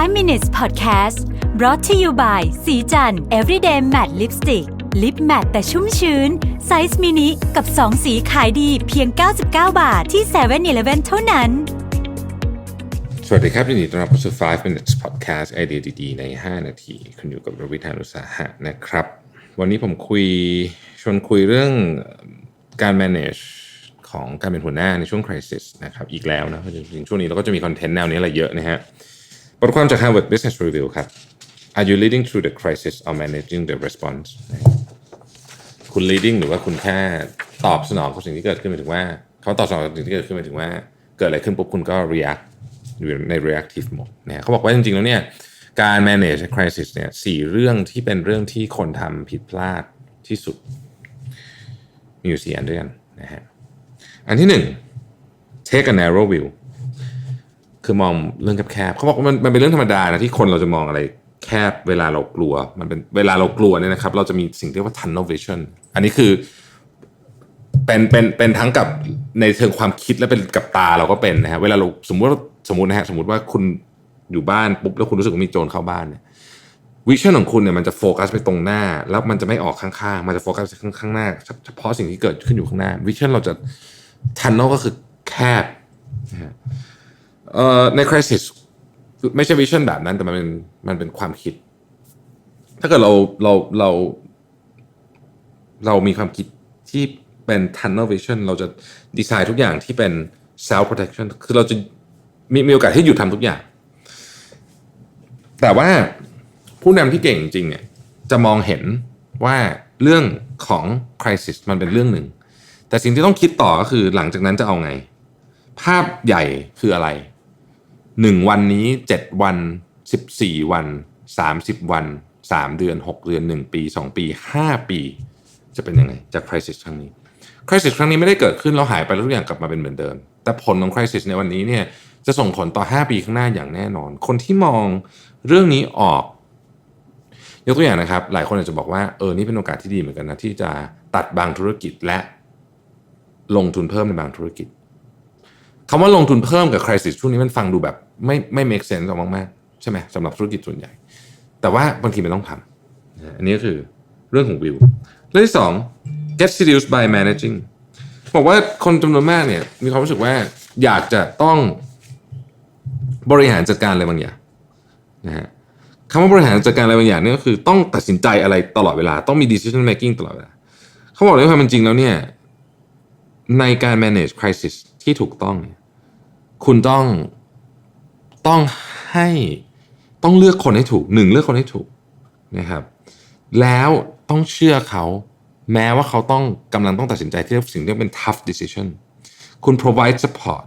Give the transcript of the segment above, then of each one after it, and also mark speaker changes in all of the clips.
Speaker 1: 5 minutes podcast brought to you by สีจัน everyday matte lipstick lip matte แต่ชุ่มชื้น ไซส์มินิ กับ 2 สีขายดีเพียง 99 บาทที่7 e เ e ่ e อเท่านั้น
Speaker 2: สวัสดีครับยินดีต้อนรับเข้าสู่5 minutes podcast ไอเดียดีๆ ใน 5 นาที คุณอยู่กับรวิทานุสาหะนะครับ วันนี้ผมคุยชวนคุยเรื่องการ manage ของการเป็นหัวหน้าในช่วง crisis นะครับอีกแล้วนะจริงๆช่วงนี้เราก็จะมีคอนเทนต์แนวนี้อะไรเยอะนะฮะ บทความจาก Harvard Business Review ครับ Are you leading through the crisis or managing the response คุณ leading หรือว่าคุณแค่ตอบสนองกับสิ่งที่เกิดขึ้นหมายถึงว่าเขาตอบสนองกับสิ่งที่เกิดขึ้นหมายถึงว่า เกิดอะไรขึ้นปุ๊บคุณก็ react อยู่ใน reactive mode นะเขาบอกว่าจริงๆแล้วเนี่ยการ manage crisis เนี่ยสี่เรื่องที่เป็นเรื่องที่คนทำผิดพลาดที่สุด มีอยู่สี่อันด้วยกันนะฮะอันที่หนึ่ง take a narrow view คือมองเรื่องแคบๆเขาบอกว่ามันมันเป็นเรื่องธรรมดานะที่คนเราจะมองอะไรแคบเวลาเรากลัว มันเป็นเวลาเรากลัวเนี่ยนะครับ เราจะมีสิ่งที่เรียกว่า tunnel vision อันนี้คือเป็นเป็นเป็นทั้งกับในเชิงความคิดและเป็นกับตาเราก็เป็นนะฮะเวลาเราสมมติว่าสมมตินะฮะสมมติว่าคุณอยู่บ้านปุ๊บแล้วคุณรู้สึกว่ามีโจรเข้าบ้านเนี่ยวิชั่นของคุณเนี่ยมันจะโฟกัสไปตรงหน้า แล้วมันจะไม่ออกข้างๆ มันจะโฟกัสไปข้างหน้า เฉพาะสิ่งที่เกิดขึ้นอยู่ข้างหน้าวิชั่นเราจะทันโนก็คือแคบนะฮะ เอ่อใน crisis ไม่ใช่วิชั่นแบบนั้นแต่มันเป็นมันเป็นความคิด ถ้าเกิดเราเราเรา เรามีความคิดที่เป็น tunnel vision เราจะดีไซน์ทุกอย่างที่เป็น self protection คือเราจะมีมีโอกาสที่หยุดทำทุกอย่าง แต่ว่าผู้นำที่เก่งจริงเนี่ยจะมองเห็นว่าเรื่องของ crisis มันเป็นเรื่องหนึ่ง แต่สิ่งที่ต้องคิดต่อก็คือหลังจากนั้นจะเอาไง ภาพใหญ่คืออะไร หนึ่งวันนี้เจ็ดวันสิบสี่วันสามสิบวันสามเดือนหกเดือนหนึ่งปีสองปีห้าปี จะเป็นยังไงจาก crisis ครั้งนี้ crisis ครั้งนี้ไม่ได้เกิดขึ้นแล้วหายไปแล้วทุกอย่างกลับมาเป็นเหมือนเดิม แต่ผลของ crisis ในวันนี้เนี่ยจะส่งผลต่อ 5 ปีข้างหน้าอย่างแน่นอน คนที่มองเรื่องนี้ออก ยกตัวอย่างนะครับ หลายคนอาจจะบอกว่าเออนี่เป็นโอกาสที่ดีเหมือนกันนะที่จะตัดบางธุรกิจและลงทุนเพิ่มในบางธุรกิจคำว่าลงทุนเพิ่มกับ crisis ช่วงนี้มันฟังดูแบบ ไม่ไม่ make sense ออกมากๆใช่ไหมสำหรับธุรกิจส่วนใหญ่ แต่ว่าบางทีมันต้องทำอันนี้ก็คือเรื่องของวิวเรื่องที่สอง get seduced by managing บอกว่าคนจำนวนมากเนี่ยมีความรู้สึกว่าอยากจะต้องบริหารจัดการอะไรบางอย่างนะฮะคำว่าบริหารจัดการอะไรบางอย่างเนี่ยก็คือต้องตัดสินใจอะไรตลอดเวลา ต้องมี decision making ตลอดเวลาเขาบอกเลยว่ามันจริงแล้วเนี่ยในการ manage crisis ที่ถูกต้อง คุณต้อง ต้องให้ต้องเลือกคนให้ถูกหนึ่งเลือกคนให้ถูกนะครับ แล้วต้องเชื่อเขาแม้ว่าเขาต้องกำลังต้องตัดสินใจที่สิ่งที่เป็น tough decision คุณ provide support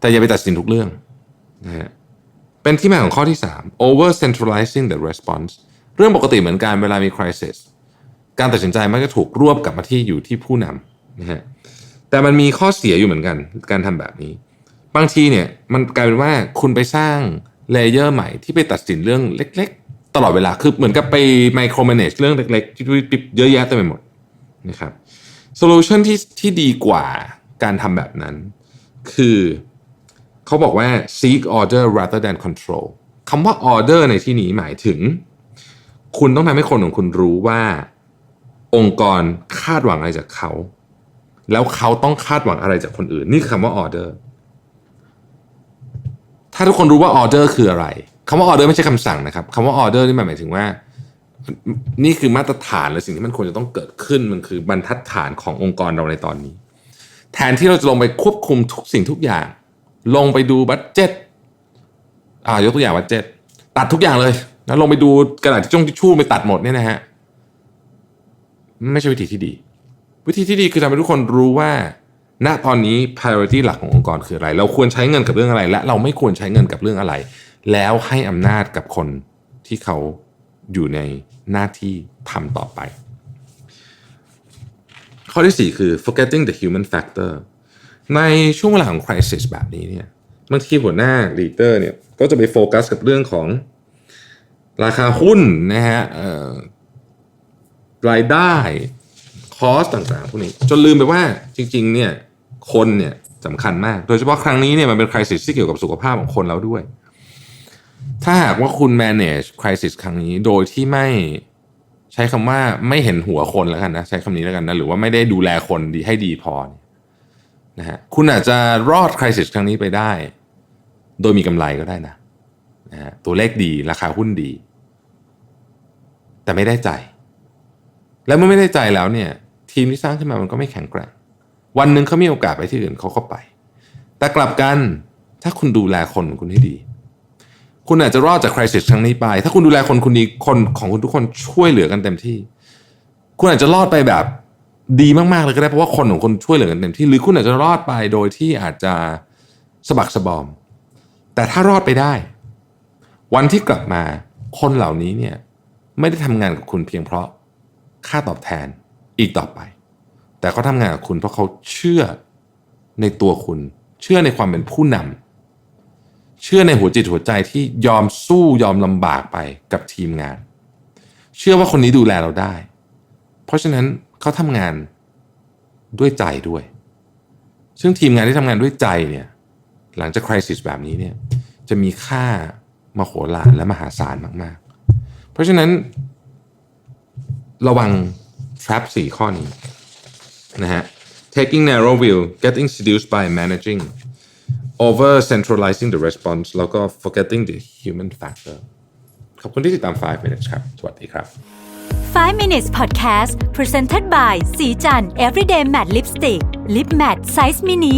Speaker 2: แต่อย่าไปตัดสินทุกเรื่องนะฮะเป็นที่มาของข้อที่ 3 over centralizing the response เรื่องปกติเหมือนกันเวลามี crisis การตัดสินใจมักจะถูกรวบกลับมาที่อยู่ที่ผู้นำนะฮะแต่มันมีข้อเสียอยู่เหมือนกัน การทำแบบนี้ บางทีเนี่ยมันกลายเป็นว่าคุณไปสร้างเลเยอร์ใหม่ที่ไปตัดสินเรื่องเล็ก ๆ ตลอดเวลาคือเหมือนกับไป micromanage เรื่องเล็กๆที่ปิ๊บเยอะแยะเต็มไปหมดนะครับโซลูชันที่ที่ดีกว่าการทำแบบนั้น คือเขาบอกว่า seek order rather than control คำว่า order ในที่นี้หมายถึง คุณต้องทำให้คนของคุณรู้ว่า องค์กรคาดหวังอะไรจากเขา แล้วเขาต้องคาดหวังอะไรจากคนอื่น นี่คือคำว่า order ถ้าทุกคนรู้ว่า order คืออะไรคำว่า order ไม่ใช่คำสั่งนะครับคำว่า order นี่หมายถึงว่า นี่คือมาตรฐานหรือสิ่งที่มันควรจะต้องเกิดขึ้นมันคือบรรทัดฐานขององค์กรเราในตอนนี้ แทนที่เราจะลงไปควบคุมทุกสิ่งทุกอย่าง ลงไปดูบัตเจ็ตอ่ายกตัวอย่างบัตเจ็ตตัดทุกอย่างเลยแล้วลงไปดูกระดาษที่จ้องทิชชู่ไปตัดหมดเนี่ยนะฮะไม่ใช่วิธีที่ดี วิธีที่ดีคือทำให้ทุกคนรู้ว่า ณตอนนี้ priority หลักขององค์กรคืออะไร เราควรใช้เงินกับเรื่องอะไร และเราไม่ควรใช้เงินกับเรื่องอะไร แล้วให้อำนาจกับคนที่เขาอยู่ในหน้าที่ทำต่อไป ข้อที่ 4 คือ forgetting the human factor ในช่วงเวลาของ crisis แบบนี้เนี่ยบางทีหัวหน้า leader เนี่ยก็จะไปโฟกัสกับเรื่องของราคาหุ้นนะฮะรายได้ คอสต่างๆพวกนี้ จนลืมไปว่าจริง ๆ เนี่ยคนเนี่ยสำคัญมาก โดยเฉพาะครั้งนี้เนี่ยมันเป็นคริสิสที่เกี่ยวกับสุขภาพของคนเราด้วย ถ้าหากว่าคุณ manage crisis ครั้งนี้โดยที่ไม่ใช้คำว่าไม่เห็นหัวคนแล้วกันนะใช้คำนี้แล้วกันนะหรือว่าไม่ได้ดูแลคนดีให้ดีพอเนี่ยนะฮะคุณอาจจะรอด crisis ครั้งนี้ไปได้ โดยมีกำไรก็ได้นะนะฮะตัวเลขดีราคาหุ้นดี แต่ไม่ได้ใจ แล้วเมื่อไม่ได้ใจแล้วเนี่ย ทีมที่สร้างขึ้นมามันก็ไม่แข็งแกร่ง วันหนึ่งเขามีโอกาสไปที่อื่นเขาก็ไป แต่กลับกันถ้าคุณดูแลคนของคุณให้ดี คุณอาจจะรอดจากคริสิสครั้งนี้ไป ถ้าคุณดูแลคนคุณดีคนของคุณทุกคนช่วยเหลือกันเต็มที่ คุณอาจจะรอดไปแบบดีมากๆเลยก็ได้เพราะว่าคนของคุณช่วยเหลือกันเต็มที่ หรือคุณอาจจะรอดไปโดยที่อาจจะสะบักสะบอม แต่ถ้ารอดไปได้ วันที่กลับมาคนเหล่านี้เนี่ยไม่ได้ทำงานกับคุณเพียงเพราะค่าตอบแทน อีกต่อไป แต่เขาทำงานกับคุณเพราะเขาเชื่อในตัวคุณ เชื่อในความเป็นผู้นำเชื่อในหัวจิตหัวใจที่ยอมสู้ยอมลำบากไปกับทีมงาน เชื่อว่าคนนี้ดูแลเราได้ เพราะฉะนั้นเขาทำงานด้วยใจด้วย ซึ่งทีมงานที่ทำงานด้วยใจเนี่ยหลังจากคริสิสแบบนี้เนี่ยจะมีค่ามโหฬารและมหาศาลมาก ๆ เพราะฉะนั้นระวัง trap 4 taking narrow view getting seduced by managing over centralizing the response แล้วก็ forgetting the human factor. ขอบคุณที่ติดตาม 5 minutes ครับ สวัสดีครับ
Speaker 1: 5 minutes podcast presented by สีจัน everyday matte lipstick lip matte size mini